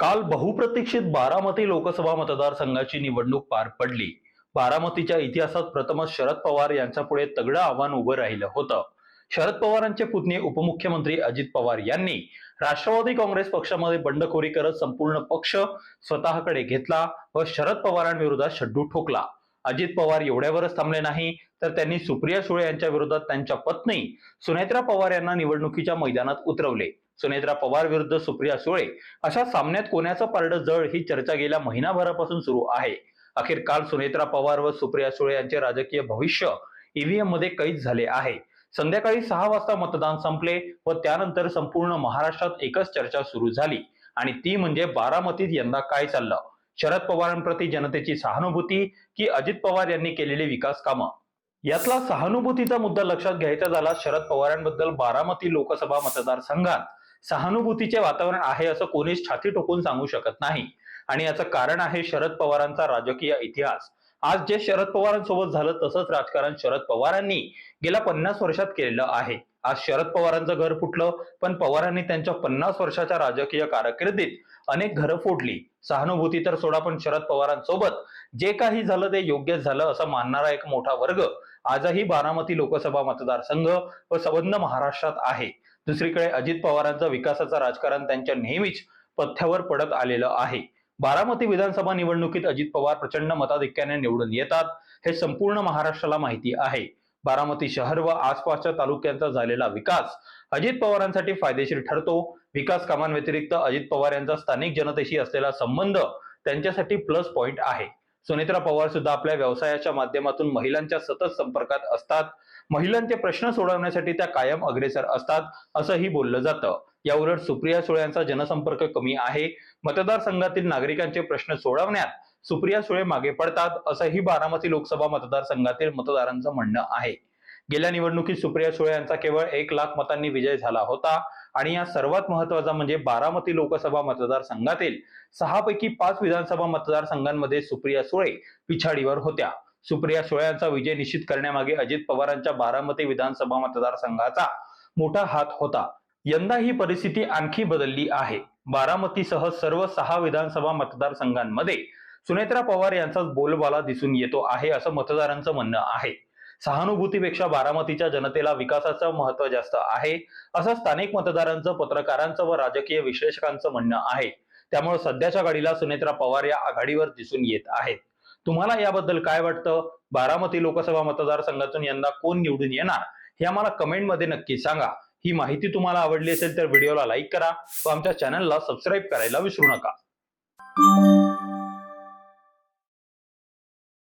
काल बहुप्रतीक्षित बारामती लोकसभा मतदारसंघाची निवडणूक पार पडली. बारामतीच्या इतिहासात प्रथमच शरद पवार यांच्यापुढे तगडं आव्हान उभं राहिलं होतं. शरद पवारांचे पुतणे उपमुख्यमंत्री अजित पवार यांनी राष्ट्रवादी काँग्रेस पक्षामध्ये बंडखोरी करत संपूर्ण पक्ष स्वतःकडे घेतला व शरद पवारांविरोधात शड्डू ठोकला. अजित पवार एवढ्यावरच थांबले नाही तर त्यांनी सुप्रिया सुळे यांच्या विरोधात त्यांच्या पत्नी सुनेत्रा पवार यांना निवडणुकीच्या मैदानात उतरवले. सुनेत्रा पवार विरुद्ध सुप्रिया सुळे. अशा सामन्यात कोणाचं पारडं जळ ही चर्चा गेल्या महिनाभरापासून सुरू आहे. अखेर काल सुनेत्रा पवार व सुप्रिया सुळे यांचे राजकीय भविष्य ईव्हीएममध्ये कैद झाले आहे. संध्याकाळी सहा वाजता मतदान संपले व त्यानंतर संपूर्ण महाराष्ट्रात एकच चर्चा सुरू झाली आणि ती म्हणजे बारामतीत यंदा काय चाललं? शरद पवारांप्रती जनतेची सहानुभूती की अजित पवार यांनी केलेली विकास कामं? यातला सहानुभूतीचा मुद्दा लक्षात घ्यायचा झाला शरद पवारांबद्दल बारामती लोकसभा मतदारसंघात. सहानुभूतीचे वातावरण आहे असं कोणीच छाती टोकून सांगू शकत नाही. आणि याचं कारण आहे शरद पवारांचा राजकीय इतिहास. आज जे शरद पवारांसोबत झालं तसंच राजकारण शरद पवारांनी गेल्या पन्नास वर्षात केलेलं आहे. आज शरद पवारांचं घर फुटलं पण पवारांनी त्यांच्या पन्नास वर्षाच्या राजकीय कारकिर्दीत अनेक घरं फोडली. सहानुभूती तर सोडा पण शरद पवारांसोबत जे काही झालं ते योग्यच झालं असं मानणारा एक मोठा वर्ग आजही बारामती लोकसभा मतदारसंघ व संबंध महाराष्ट्रात आहे. दुसरीकडे अजित पवारांचं विकासाचं राजकारण त्यांच्या नेहमीच पथ्यावर पडत आलेलं आहे. बारामती विधानसभा निवडणुकीत अजित पवार प्रचंड मताधिक्याने निवडून येतात हे संपूर्ण महाराष्ट्राला माहिती आहे. बारामती शहर व आसपासच्या तालुक्यांचा झालेला विकास अजित पवारांसाठी फायदेशीर ठरतो. विकास कामांव्यतिरिक्त अजित पवार यांचा स्थानिक जनतेशी असलेला संबंध त्यांच्यासाठी प्लस पॉइंट आहे. सुनेत्रा पवार सुद्धा आपल्या व्यवसायाच्या माध्यमातून महिलांच्या सतत संपर्कात असतात. महिलांचे प्रश्न सोडवण्यासाठी त्या कायम अग्रेसर असतात असंही बोललं जातं. याउलट सुप्रिया सुळे यांचा जनसंपर्क कमी आहे. मतदारसंघातील नागरिकांचे प्रश्न सोडवण्यात सुप्रिया सुळे मागे पडतात असंही बारामती लोकसभा मतदारसंघातील मतदारांचं म्हणणं आहे. गेल्या निवडणुकीत सुप्रिया सुळे यांचा केवळ एक लाख मतांनी विजय झाला होता. आणि या सर्वात महत्त्वाचा म्हणजे बारामती लोकसभा मतदारसंघातील सहापैकी पाच विधानसभा मतदारसंघांमध्ये सुप्रिया सुळे पिछाडीवर होत्या. सुप्रिया सुळ्यांचा विजय निश्चित करण्यामागे अजित पवारांच्या बारामती विधानसभा मतदारसंघाचा मोठा हात होता. यंदा ही परिस्थिती आणखी बदलली आहे. बारामतीसह सर्व सहा विधानसभा मतदारसंघांमध्ये सुनेत्रा पवार यांचाच बोलबाला दिसून येतो आहे असं मतदारांचं म्हणणं आहे. सहानुभूतीपेक्षा बारामतीच्या जनतेला विकासाचं महत्त्व जास्त आहे असं स्थानिक मतदारांचं पत्रकारांचं व राजकीय विश्लेषकांचं म्हणणं आहे. त्यामुळे सध्याच्या घडीला सुनेत्रा पवार या आघाडीवर दिसून येत आहेत. तुम्हाला याबद्दल काय वाटतं? बारामती लोकसभा मतदारसंघातून यंदा कोण निवडून येणार? हे आम्हाला कमेंटमध्ये नक्की सांगा. ही माहिती तुम्हाला आवडली असेल तर व्हिडिओला लाईक करा व आमच्या चॅनलला सबस्क्राईब करायला विसरू नका.